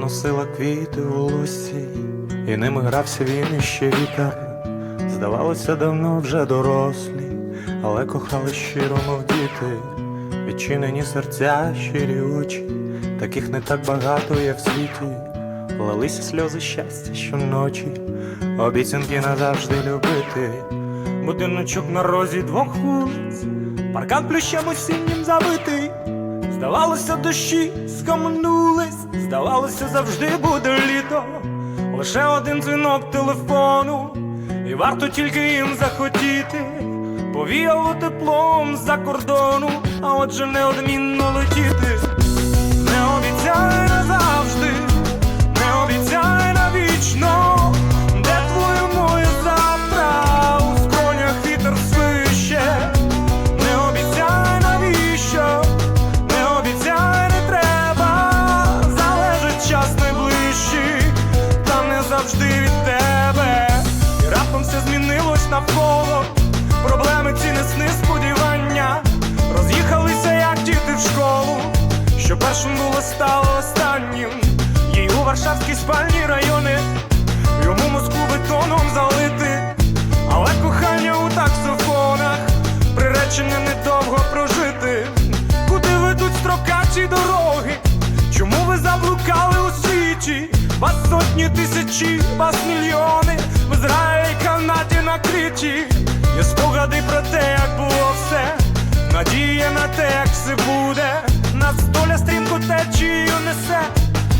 носила квіти у лусі, і ними грався він іще вітер. Здавалося, давно вже дорослі, але кохали щиро, мов діти, відчинені серця, щирі очі, таких не так багато є в світі, лилися сльози щастя щоночі, обіцянки назавжди любити, будиночок на розі двох вулиць, паркан плющем осіннім забитий. Здавалося, дощі скамнулись, здавалося, завжди буде літо. Лише один дзвінок телефону, і варто тільки їм захотіти. Повіяло теплом з-за кордону, а отже неодмінно летіти. Першим було стало останнім. Їй у варшавській спальні райони, йому Москву бетоном залити. Але кохання у таксофонах, приречене недовго прожити. Куди ведуть строкачі дороги? Чому ви заблукали у світі? Вас сотні тисячі, вас мільйони, в Ізраїлі, Канаді накриті. Є спогади про те, як було все, надія на те, як все буде. Течією несе,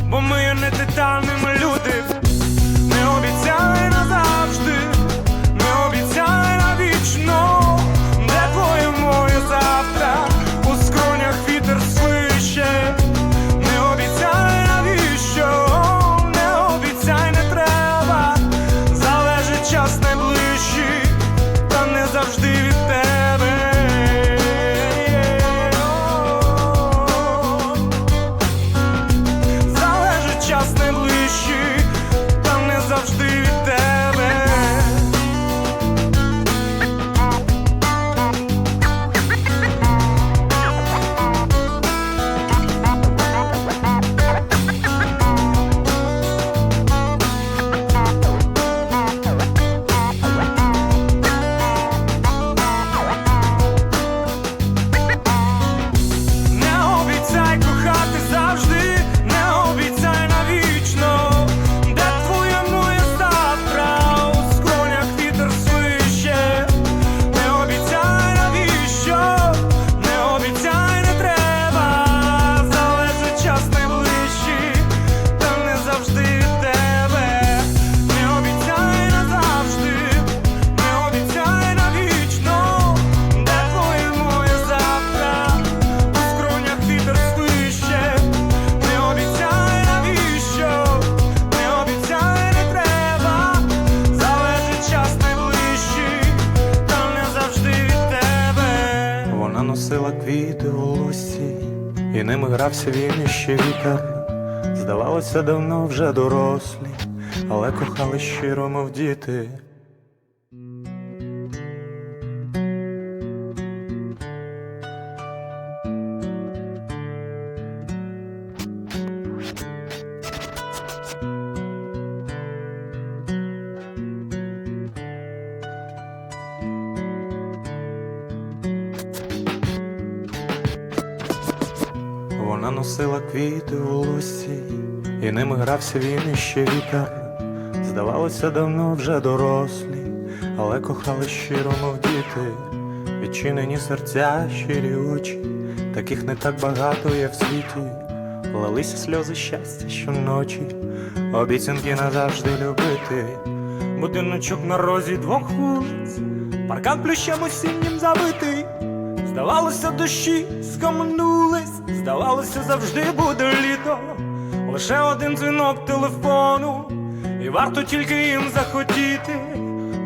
бо ми не титанами люди. Грався він іще вітер. Здавалося, давно вже дорослі, але кохали щиро, мов діти. Носила квіти у лусі, і ними грався він іще вітер. Здавалося, давно вже дорослі, але кохали щиро, мов діти, відчинені серця, щирі очі, таких не так багато є в світі, лилися сльози щастя щоночі, обіцянки назавжди любити, будиночок на розі двох вулиць, паркан плющем осіннім забитий. Здавалося, дощі скомнулись, здавалося, завжди буде літо. Лише один дзвінок телефону, і варто тільки їм захотіти.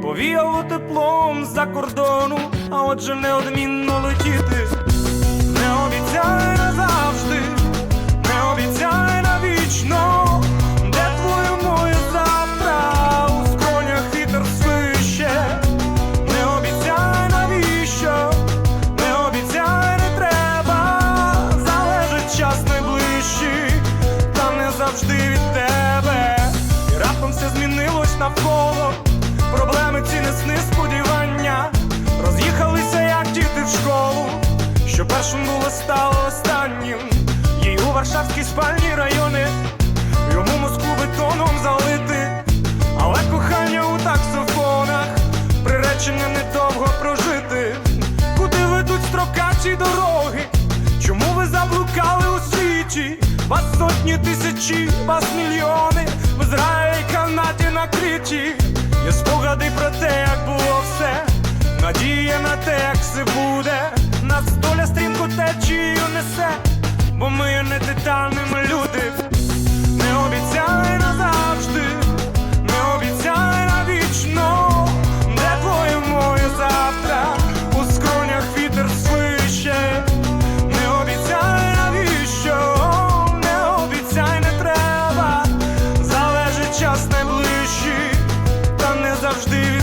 Повіяло теплом з-за кордону, а отже неодмінно летіти. Не обіцяй відійти від тебе, і раптом все змінилось навколо, проблеми ці не сни сподівання, роз'їхалися, як діти в школу, що першим було стало останнім, їй у Варшавській спальні райони. спогади про те, як було все, надія на те, як все буде, нас доля стрімко течію несе, бо ми не титани, ми люди, не обіцяли нам. завжди.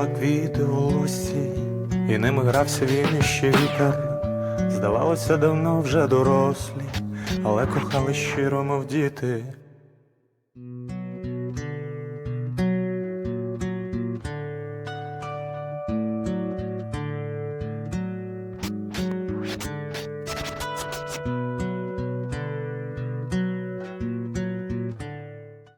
мала квіти в лусі, і ними грався він іще вітер. Здавалося, давно вже дорослі, але кохали щиро, мов діти.